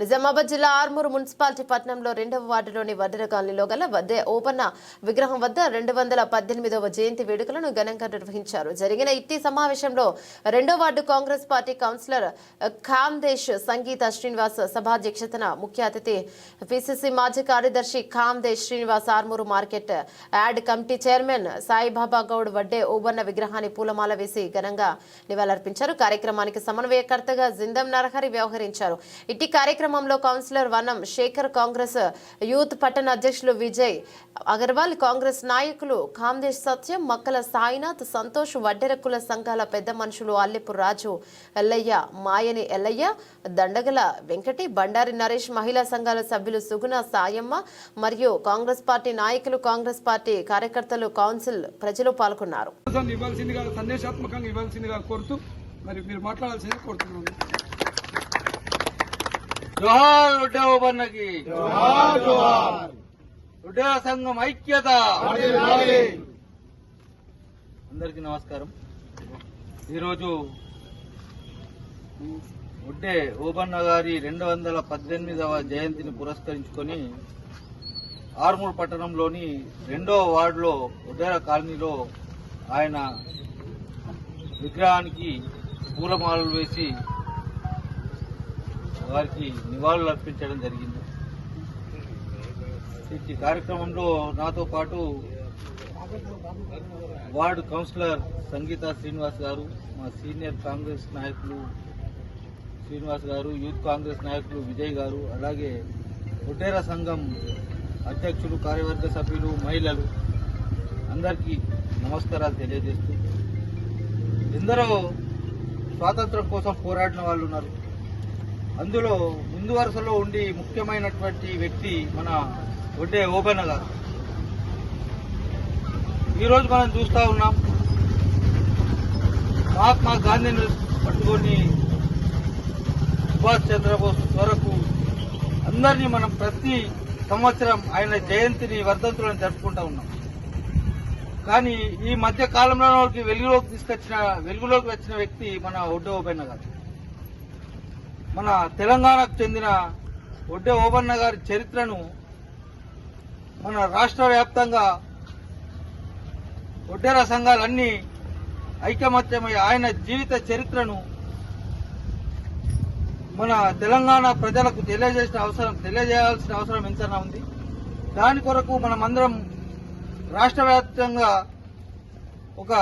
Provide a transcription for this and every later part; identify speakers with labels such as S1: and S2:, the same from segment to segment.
S1: నిజామాబాద్ జిల్లా ఆర్మూరు మున్సిపాలిటీ పట్టణంలో రెండవ వార్డులోని వడ్డెర కాలనీలో గల వద్దే ఓపన్న విగ్రహం వద్ద రెండు వందల పద్దెనిమిదవ జయంతి వేడుకలను ఘనంగా నిర్వహించారు. జరిగిన ఇట్టి సమావేశంలో రెండో ward Congress party councillor Khamdesh Sangeetha Srinivas సభాధ్యక్షతన ముఖ్య అతిథి పిసిసి మాజీ కార్యదర్శి Khamdesh Srinivas Armoor market add committee chairman Saibaba Goud Vadde Obanna విగ్రహాన్ని పూలమాల వేసి ఘనంగా నివాళులర్పించారు. కార్యక్రమానికి సమన్వయకర్తగా జిందం నరహరి వ్యవహరించారు. ఇట్టి కార్యక్రమం కార్యక్రమంలో కౌన్సిలర్ వనం శేఖర్ కాంగ్రెస్ యూత్ పట్టణ అధ్యక్షులు విజయ్ అగర్వాల్ కాంగ్రెస్ నాయకులు కామదేశ్ సత్యం మక్కల సాయినాథ్ సంతోష్ వడ్డెరకుల సంఘాల పెద్ద మనుషులు అల్లెపు రాజు ఎల్లయ్య మాయని ఎల్లయ్య దండగల వెంకటి బండారి నరేష్ మహిళా సంఘాల సభ్యులు సుగుణ సాయమ్మ మరియు కాంగ్రెస్ పార్టీ నాయకులు కాంగ్రెస్ పార్టీ కార్యకర్తలు కౌన్సిల్ ప్రజలు పాల్గొన్నారు.
S2: ఇవ్వాల్సిందిగా సందేశాత్మకంగా ఇవ్వాల్సిందిగా కోరుతూ మరి మీరు మాట్లాడాల్సిందిగా కోరుతున్నాను.
S3: జోహార్ ఉడ్డవ బన్నకి ఉడ్డవ సంఘం ఐక్యత. అందరికీ నమస్కారం. ఈరోజు ఉడ్డే ఓబన్న గారి రెండు వందల పద్దెనిమిదవ జయంతిని పురస్కరించుకొని ఆర్మూర్ పట్టణంలోని రెండో వార్డులో ఉడ్డేర కాలనీలో ఆయన విగ్రహానికి పూలమాలలు వేసి వారికి నివాళులు అర్పించడం జరిగింది. ఈ కార్యక్రమంలో నాతో పాటు వార్డు కౌన్సిలర్ సంగీత శ్రీనివాస్ గారు మా సీనియర్ కాంగ్రెస్ నాయకులు శ్రీనివాస్ గారు యూత్ కాంగ్రెస్ నాయకులు విజయ్ గారు అలాగే ఒటేరా సంఘం అధ్యక్షులు కార్యవర్గ సభ్యులు మహిళలు అందరికీ నమస్కారాలు తెలియజేస్తూ. ఎందరో స్వాతంత్రం కోసం పోరాడిన వాళ్ళు ఉన్నారు. అందులో ముందు వరుసలో ఉండి ముఖ్యమైనటువంటి వ్యక్తి మన ఒడ్డే ఓపెన్ గారు. ఈరోజు మనం చూస్తూ ఉన్నాం మహాత్మా గాంధీని పట్టుకొని సుభాష్ చంద్రబోస్ వరకు అందరినీ మనం ప్రతి సంవత్సరం ఆయన జయంతిని వర్ధంతులను జరుపుకుంటా ఉన్నాం. కానీ ఈ మధ్య కాలంలో వెలుగులోకి తీసుకొచ్చిన వెలుగులోకి వచ్చిన వ్యక్తి మన ఒడ్డే ఓపెన్ గారు. మన తెలంగాణకు చెందిన ఒడ్డే ఓబన్న గారి చరిత్రను మన రాష్ట్ర వ్యాప్తంగా ఒడ్డెర సంఘాలన్నీ ఐకమత్యమై ఆయన జీవిత చరిత్రను మన తెలంగాణ ప్రజలకు తెలియజేసిన అవసరం తెలియజేయాల్సిన అవసరం ఎంతైనా ఉంది. దాని కొరకు మనమందరం రాష్ట్ర వ్యాప్తంగా ఒక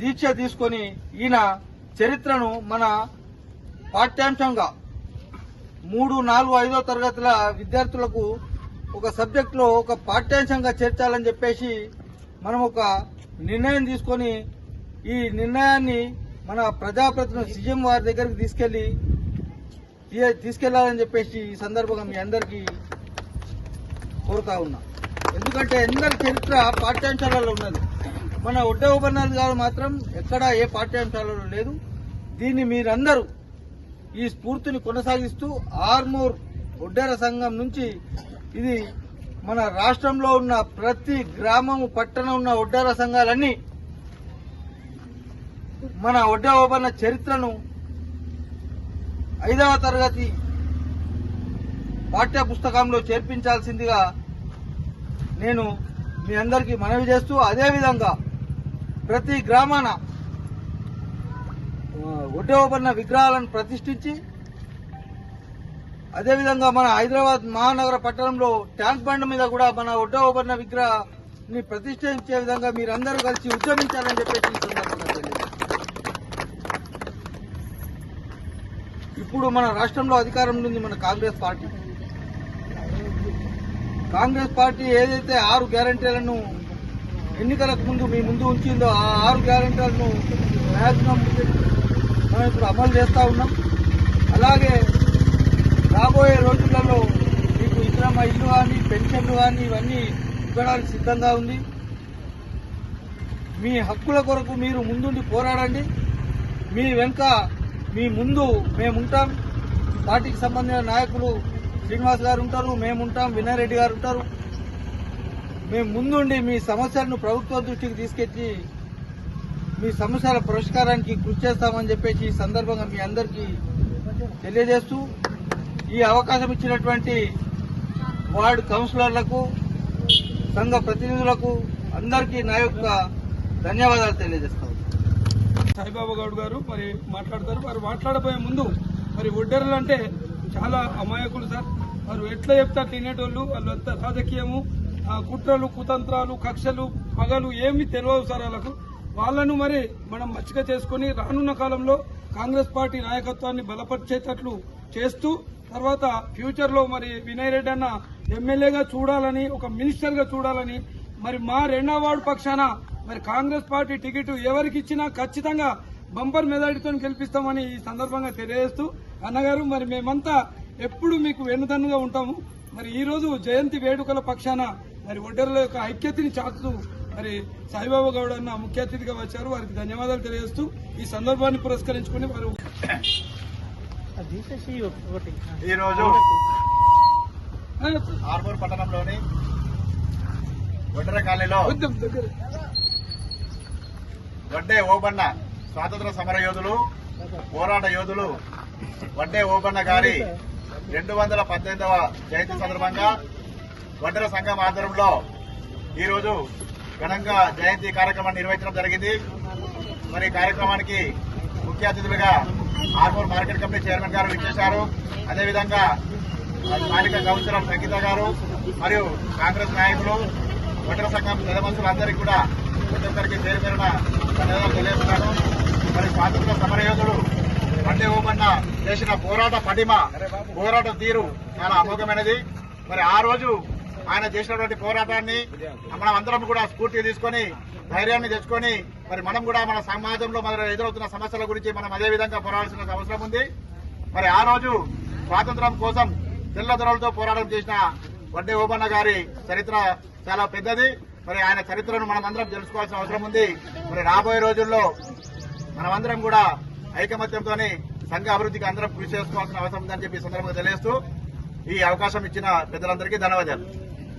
S3: దీక్ష తీసుకొని ఈయన చరిత్రను మన పాఠ్యాంశంగా మూడు నాలుగు ఐదో తరగతుల విద్యార్థులకు ఒక సబ్జెక్టులో ఒక పాఠ్యాంశంగా చేర్చాలని చెప్పేసి మనం ఒక నిర్ణయం తీసుకొని ఈ నిర్ణయాన్ని మన ప్రజాప్రతినిధి సీఎం వారి దగ్గరికి తీసుకెళ్ళి తీసుకెళ్ళాలని చెప్పేసి ఈ సందర్భంగా మీ అందరికీ కోరుతా ఉన్నా. ఎందుకంటే అందరి చరిత్ర పాఠ్యాంశాలలో ఉన్నది. మన ఒడ్డ ఉపన్నాథ్ గారు మాత్రం ఎక్కడ ఏ పాఠ్యాంశాలలో లేదు. దీన్ని మీరందరూ ఈ స్ఫూర్తిని కొనసాగిస్తూ ఆర్మూర్ ఉడ్డేర సంఘం నుంచి ఇది మన రాష్ట్రంలో ఉన్న ప్రతి గ్రామము పట్టణం ఉన్న ఒడ్డెర సంఘాలన్నీ మన ఒడ్డ చరిత్రను ఐదవ తరగతి పాఠ్య పుస్తకంలో చేర్పించాల్సిందిగా నేను మీ అందరికీ మనవి చేస్తూ అదేవిధంగా ప్రతి గ్రామాన ఒడ్డవబడిన విగ్రహాలను ప్రతిష్ఠించి అదేవిధంగా మన హైదరాబాద్ మహానగర పట్టణంలో ట్యాంక్ బండ్ మీద కూడా మన ఒడ్డవబడిన విగ్రహాన్ని ప్రతిష్ఠించే విధంగా మీరందరూ కలిసి ఉద్యమించాలని చెప్పేసి ఇప్పుడు మన రాష్ట్రంలో అధికారంలో ఉంది మన కాంగ్రెస్ పార్టీ. కాంగ్రెస్ పార్టీ ఏదైతే ఆరు గ్యారంటీలను ఎన్నికలకు ముందు మీ ముందు ఉంచిందో ఆ ఆరు గ్యారెంటర్ను మ్యాక్సిమం మనం ఇప్పుడు అమలు చేస్తూ ఉన్నాం. అలాగే రాబోయే రోజులలో మీకు ఇతరమ్మ ఇల్లు కానీ పెన్షన్లు కానీ ఇవన్నీ ఇవ్వడానికి సిద్ధంగా ఉంది. మీ హక్కుల కొరకు మీరు ముందుండి పోరాడండి. మీ వెనుక మీ ముందు మేముంటాం. పార్టీకి సంబంధించిన నాయకులు శ్రీనివాస్ గారు ఉంటారు మేముంటాం వినయ్ రెడ్డి గారు ఉంటారు. మేము ముందుండి మీ సమస్యలను ప్రభుత్వ దృష్టికి తీసుకెచ్చి మీ సమస్యల పరిష్కారానికి కృషి చేస్తామని చెప్పేసి ఈ సందర్భంగా మీ అందరికీ తెలియజేస్తూ ఈ అవకాశం ఇచ్చినటువంటి వార్డు కౌన్సిలర్లకు సంఘ ప్రతినిధులకు అందరికీ నా యొక్క ధన్యవాదాలు తెలియజేస్తాను
S2: సాయిబాబా గౌడ్ గారు మరి మాట్లాడతారు. మరి మాట్లాడబోయే ముందు మరి ఒడ్డెరలు అంటే చాలా అమాయకులు సార్. వారు ఎట్లా చెప్తారు? తినేటోళ్ళు వాళ్ళు రాజకీయము కుట్రలు కుతంత్రాలు కక్షలు పగలు ఏమి తెలియవు సార్ వాళ్ళకు. వాళ్ళను మరి మనం మచ్చిక చేసుకుని రానున్న కాలంలో కాంగ్రెస్ పార్టీ నాయకత్వాన్ని బలపరిచేటట్లు చేస్తూ తర్వాత ఫ్యూచర్లో మరి వినయ్ రెడ్డి అన్న ఎమ్మెల్యేగా చూడాలని ఒక మినిస్టర్గా చూడాలని మరి మా రెండో వార్డు పక్షాన మరి కాంగ్రెస్ పార్టీ టికెట్ ఎవరికి ఇచ్చినా ఖచ్చితంగా బంపర్ మెజారిటీతో గెలిపిస్తామని ఈ సందర్భంగా తెలియజేస్తూ అన్నగారు మరి మేమంతా ఎప్పుడు మీకు వెన్నుదన్నుగా ఉంటాము. మరి ఈ రోజు జయంతి వేడుకల పక్షాన మరి ఒడ్డెరల యొక్క ఐక్యతని చాటుతూ మరి సాయిబాబా గౌడ్ అన్న ముఖ్య అతిథిగా వచ్చారు. వారికి ధన్యవాదాలు తెలియజేస్తూ ఈ సందర్భాన్ని పురస్కరించుకుని వారు
S4: ఈరోజు ఆర్మూర్ పట్టణంలోని ఒడ్డర కాలనీలో వడ్డే ఓబన్న స్వాతంత్ర సమర యోధులు పోరాట యోధులు వడ్డే ఓబన్న గారి రెండు వందల పద్దెనిమిదవ జయంతి సందర్భంగా వడ్డర సంఘం ఆధ్వర్యంలో ఈరోజు ఘనంగా జయంతి కార్యక్రమాన్ని నిర్వహించడం జరిగింది. మరి కార్యక్రమానికి ముఖ్య అతిథులుగా ఆర్మూర్ మార్కెట్ కమిటీ చైర్మన్ గారు విచ్చేశారు. అదేవిధంగా స్థానిక కౌన్సిలర్ సంగీత గారు మరియు కాంగ్రెస్ నాయకులు వంటల సంఘం అందరికీ కూడా ప్రతి ఒక్కరికి పేరు పేరున ధన్యవాదాలు తెలియజేస్తున్నాను. మరి స్వాతంత్ర సమరయోధుడు అంటే ఓమన్న చేసిన పోరాట పటిమ పోరాట తీరు చాలా అమోఘమైనది. మరి ఆ రోజు ఆయన చేసినటువంటి పోరాటాన్ని మనం అందరం కూడా స్ఫూర్తి తీసుకొని ధైర్యాన్ని తెచ్చుకొని మరి మనం కూడా మన సమాజంలో మన ఎదురవుతున్న సమస్యల గురించి మనం అదే విధంగా పోరాడాల్సిన అవసరం ఉంది. మరి ఆ రోజు స్వాతంత్రం కోసం తెల్లదొరలతో పోరాటం చేసిన వడ్డే ఓబన్న గారి చరిత్ర చాలా పెద్దది. మరి ఆయన చరిత్రను మనం అందరం తెలుసుకోవాల్సిన అవసరం ఉంది. మరి రాబోయే రోజుల్లో మనమందరం కూడా ఐకమత్యంతో సంఘ అభివృద్ధికి అందరం కృషి చేసుకోవాల్సిన అవసరం ఉందని చెప్పి సందర్భంగా తెలియజేస్తూ ఈ అవకాశం ఇచ్చిన పెద్దలందరికీ ధన్యవాదాలు.